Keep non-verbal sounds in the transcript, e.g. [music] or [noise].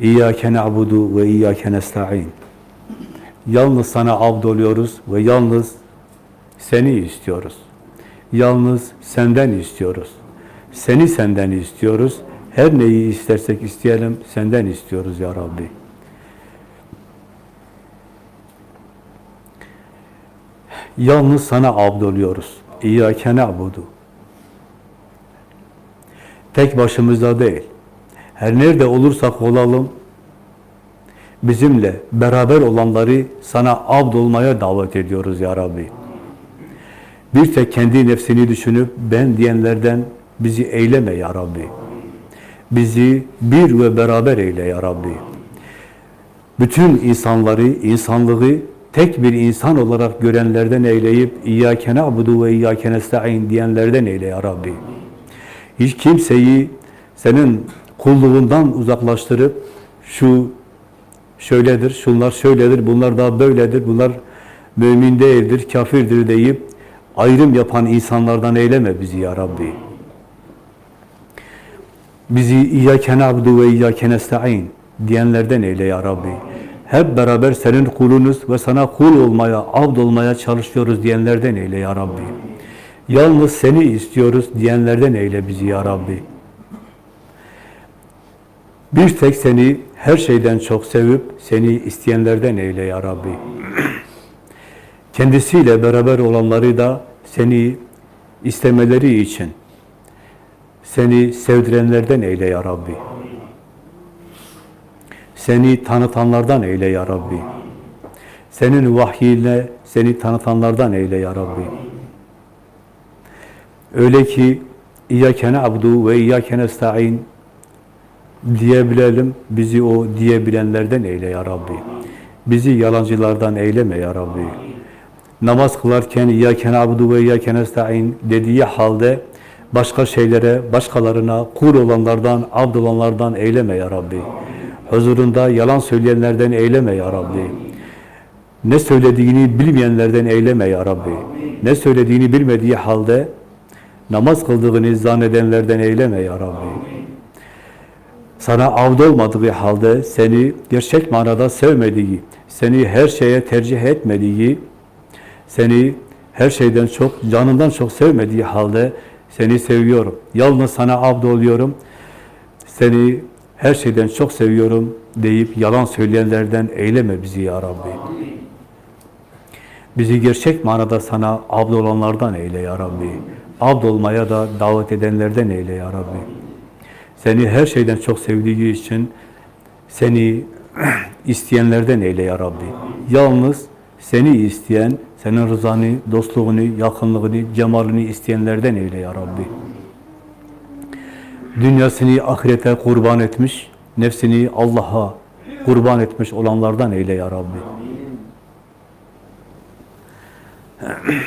İyyâke na'budu ve iyyâke nesta'in. Yalnız sana abd oluyoruz ve yalnız seni istiyoruz. Yalnız senden istiyoruz. Seni senden istiyoruz. Her neyi istersek isteyelim senden istiyoruz ya Rabbi. Yalnız sana abd oluyoruz. İyyâke na'budu. Tek başımızda değil. Her nerede olursak olalım, bizimle beraber olanları sana abd olmaya davet ediyoruz ya Rabbi. Bir tek kendi nefsini düşünüp ben diyenlerden bizi eyleme ya Rabbi. Bizi bir ve beraber eyle ya Rabbi. Bütün insanları, insanlığı tek bir insan olarak görenlerden eyleyip İyyâke na'budu ve İyyâke nesta'in diyenlerden eyle ya Rabbi. Hiç kimseyi senin kulluğundan uzaklaştırıp şu şöyledir, şunlar şöyledir, bunlar da böyledir, bunlar mümin değildir, kafirdir deyip ayrım yapan insanlardan eyleme bizi ya Rabbi. Bizi İyyâke na'budu ve İyyâke nesta'in diyenlerden eyle ya Rabbi. Hep beraber senin kulunuz ve sana kul olmaya, abd olmaya çalışıyoruz diyenlerden eyle ya Rabbi. Yalnız seni istiyoruz diyenlerden eyle bizi ya Rabbi. Bir tek seni her şeyden çok sevip seni isteyenlerden eyle ya Rabbi. Kendisiyle beraber olanları da seni istemeleri için seni sevdirenlerden eyle ya Rabbi. Seni tanıtanlardan eyle ya Rabbi. Senin vahyinle seni tanıtanlardan eyle ya Rabbi. Öyle ki İyyâke na'budu ve İyyâke nesta'in diyebilelim. Bizi o diyebilenlerden eyle ya Rabbi. Bizi yalancılardan eyleme ya Rabbi. Namaz kılarken İyyâke na'budu ve İyyâke nesta'in dediği halde başka şeylere, başkalarına kur olanlardan, abd olanlardan eyleme ya Rabbi. Huzurunda yalan söyleyenlerden eyleme ya Rabbi. Ne söylediğini bilmeyenlerden eyleme ya Rabbi. Ne söylediğini bilmediği halde namaz kıldığını zannedenlerden eyleme ya Rabbi. Sana avd olmadığı halde seni gerçek manada sevmediği, seni her şeye tercih etmediği, seni her şeyden çok, canından çok sevmediği halde seni seviyorum. Yalnız sana abd oluyorum. Seni her şeyden çok seviyorum deyip yalan söyleyenlerden eyleme bizi ya Rabbi. Bizi gerçek manada sana abd olanlardan eyle ya Rabbi. Abd olmaya da davet edenlerden eyle ya Rabbi. Seni her şeyden çok sevdiği için seni [clears throat] isteyenlerden eyle ya Rabbi. Yalnız seni isteyen, senin rızanı, dostluğunu, yakınlığını, cemalini isteyenlerden eyle ya Rabbi. Dünyasını ahirete kurban etmiş, nefsini Allah'a kurban etmiş olanlardan eyle ya Rabbi. [clears throat]